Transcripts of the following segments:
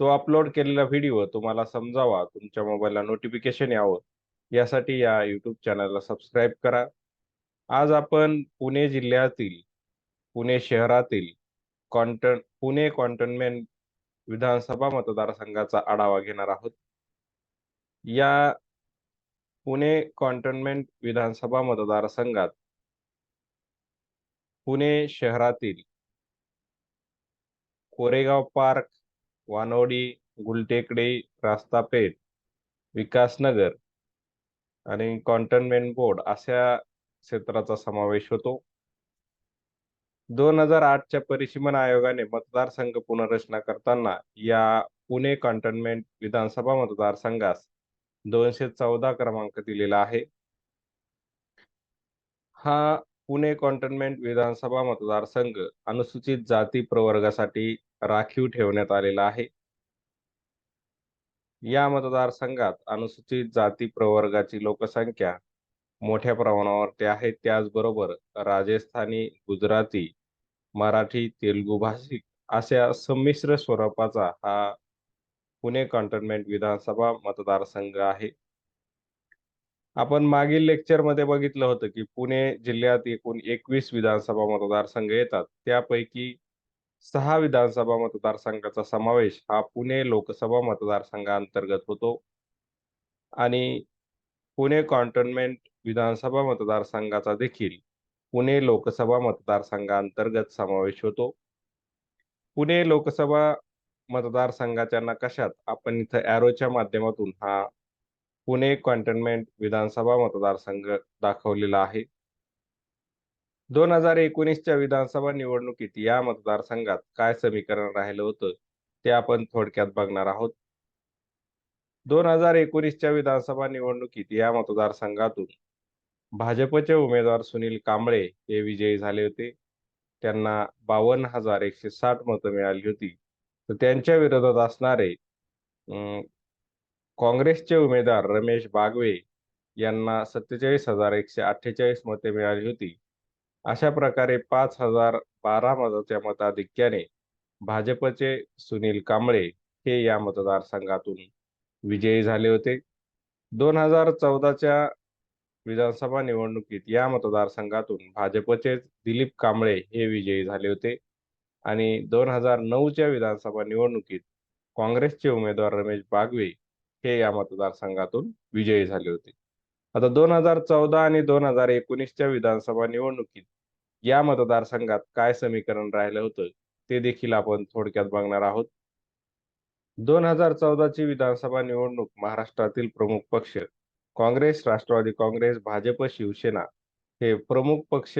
तो अपलोड केलेला व्हिडिओ तुम्हाला समजावा, तुमच्या मोबाईलला नोटिफिकेशन यावं, यासाठी या यूट्यूब चॅनलला सबस्क्राईब करा. आज आपण पुणे जिल्ह्यातील, पुणे शहरातील कॉन्टन पुणे कॉन्टनमेंट विधानसभा मतदारसंघाचा आढावा घेणार आहोत. या पुणे कॉन्टनमेंट विधानसभा मतदारसंघात पुणे शहरातील कोरेगाव पार्क, वानोडी गुलटेकडे रास्तापेठ, विकासनगर आणि कॉन्टनमेंट बोर्ड अशा क्षेत्राचा समावेश होतो. दोन हजार आठच्या परिसीमन आयोगाने मतदारसंघ पुनर्रचना करताना या पुणे कॉन्टनमेंट विधानसभा मतदारसंघास दोनशे चौदा क्रमांक दिलेला आहे. हा पुणे कॉन्टनमेंट विधानसभा मतदारसंघ अनुसूचित जाती प्रवर्गासाठी राखीव ठेवण्यात आलेला आहे. या मतदारसंघात अनुसूचित जाती प्रवर्गाची लोकसंख्या मोठ्या प्रमाणावरती आहे. त्याचबरोबर राजस्थानी, गुजराती, मराठी, तेलुगू भाषिक अशा संमिश्र स्वरूपाचा हा पुणे कॉन्टोनमेंट विधानसभा मतदारसंघ आहे. आपण मागील लेक्चरमध्ये बघितलं होतं, की पुणे जिल्ह्यात एकूण 21 विधानसभा मतदारसंघ येतात. त्यापैकी सहा विधानसभा मतदारसंघाचा समावेश हा पुणे लोकसभा मतदारसंघाअंतर्गत होतो. आणि पुणे कॉन्टोन्मेंट विधानसभा मतदारसंघाचा देखील पुणे लोकसभा मतदारसंघाअंतर्गत समावेश होतो. पुणे लोकसभा मतदारसंघाच्या नकाशात आपण इथं ॲरोच्या माध्यमातून हा पुणे कॉन्टोनमेंट विधानसभा मतदारसंघ दाखवलेला आहे. दोन हजार एकोणीसच्या विधानसभा निवडणुकीत या मतदारसंघात काय समीकरण राहिलं होतं, ते आपण थोडक्यात बघणार आहोत. दोन हजार एकोणीसच्या विधानसभा निवडणुकीत या मतदारसंघातून भाजपचे उमेदवार सुनील कांबळे हे विजयी झाले होते. त्यांना बावन्न हजार एकशे साठ मतं मिळाली होती. तर त्यांच्या विरोधात असणारे अं, काँग्रेसचे उमेदवार रमेश बागवे यांना सत्तेचाळीस हजार एकशे अठ्ठेचाळीस मते मिळाली होती. अशा प्रकारे पाच हजार बारा मताच्या मताधिक्याने भाजपचे सुनील कांबळे हे या मतदारसंघातून विजयी झाले होते. दोन हजार चौदाच्या विधानसभा निवडणुकीत या मतदारसंघातून भाजपचे दिलीप कांबळे हे विजयी झाले होते आणि दोन हजार नऊच्या विधानसभा निवडणुकीत काँग्रेसचे उमेदवार रमेश बागवे हे या मतदारसंघातून विजयी झाले होते. आता दोन हजार चौदा आणि दोन हजार एकोणीसच्या विधानसभा निवडणुकीत या मतदारसंघात काय समीकरण राहिलं होतं, ते देखील आपण थोडक्यात बघणार आहोत. दोन हजार चौदाची विधानसभा निवडणूक महाराष्ट्रातील प्रमुख पक्ष काँग्रेस, राष्ट्रवादी काँग्रेस, भाजप, शिवसेना हे प्रमुख पक्ष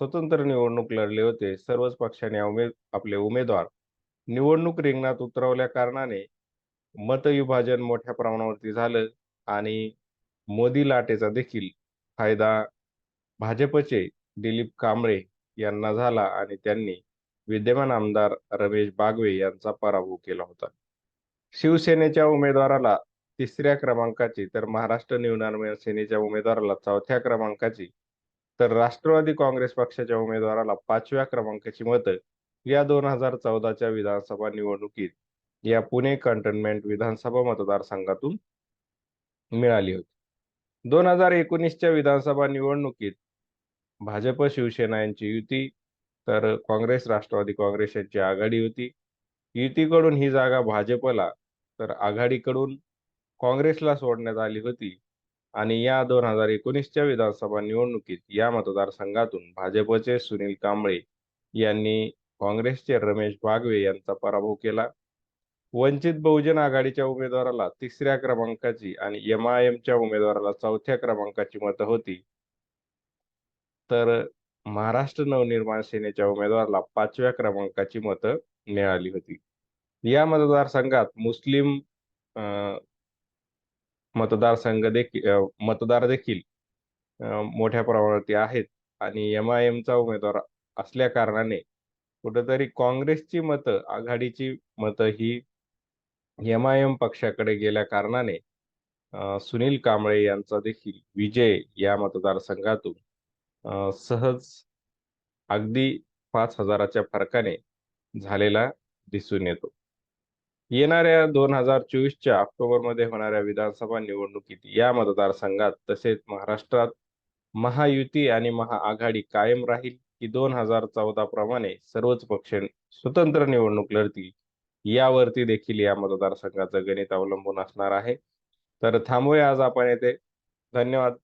स्वतंत्र निवडणूक लढले होते. सर्वच पक्षाने उमेद आपले उमेदवार निवडणूक रिंगणात उतरवल्या कारणाने मतविभाजन मोठ्या प्रमाणावरती झालं आणि मोदी लाटेचा देखील फायदा भाजपचे दिलीप कांबळे यांना झाला आणि त्यांनी विद्यमान आमदार रमेश बागवे यांचा पराभव केला होता. शिवसेनेच्या उमेदवाराला तिसऱ्या क्रमांकाची तर महाराष्ट्र नवनिर्माण सेनेच्या उमेदवाराला चौथ्या क्रमांकाची तर राष्ट्रवादी काँग्रेस पक्षाच्या उमेदवाराला पाचव्या क्रमांकाची मतं या दोन हजार चौदाच्या विधानसभा निवडणुकीत या पुणे कंटेनमेंट विधानसभा मतदारसंघातून मिळाली होती. दोन हजार एकोणीसच्या विधानसभा निवडणुकीत भाजप शिवसेना यांची युती तर काँग्रेस राष्ट्रवादी काँग्रेस यांची आघाडी होती. युतीकडून ही जागा भाजपला तर आघाडीकडून काँग्रेसला सोडण्यात आली होती आणि या दोन हजार एकोणीसच्या विधानसभा निवडणुकीत या मतदारसंघातून भाजपचे सुनील कांबळे यांनी काँग्रेसचे रमेश बागवे यांचा पराभव केला. वंचित बहुजन आघाडीच्या उमेदवाराला तिसऱ्या क्रमांकाची आणि एमआयएमच्या उमेदवाराला चौथ्या क्रमांकाची मतं होती. तर महाराष्ट्र नवनिर्माण सेनेच्या उमेदवाराला पाचव्या क्रमांकाची मतं मिळाली होती. या मतदारसंघात मुस्लिम मतदारसंघ देखील मतदार देखील मोठ्या प्रमाणावरती आहेत आणि एम आय एमचा उमेदवार असल्या कारणाने कुठेतरी काँग्रेसची मतं आघाडीची मतं ही एम आय एम पक्षाकडे गेल्या कारणाने सुनील कांबळे यांचा देखील विजय या मतदारसंघातून सहज अगदी पाच हजाराच्या फरकाने झालेला दिसून येतो. येणाऱ्या दोन हजार चोवीसच्या ऑक्टोबरमध्ये होणाऱ्या विधानसभा निवडणुकीत या मतदारसंघात तसेच महाराष्ट्रात महायुती आणि महाआघाडी कायम राहील की दोन हजार चौदा प्रमाणे सर्वच पक्ष स्वतंत्र निवडणूक लढतील यावरती देखील या मतदारसंघाचं गणित अवलंबून असणार आहे. तर थांबूया आज आपण येथे. धन्यवाद.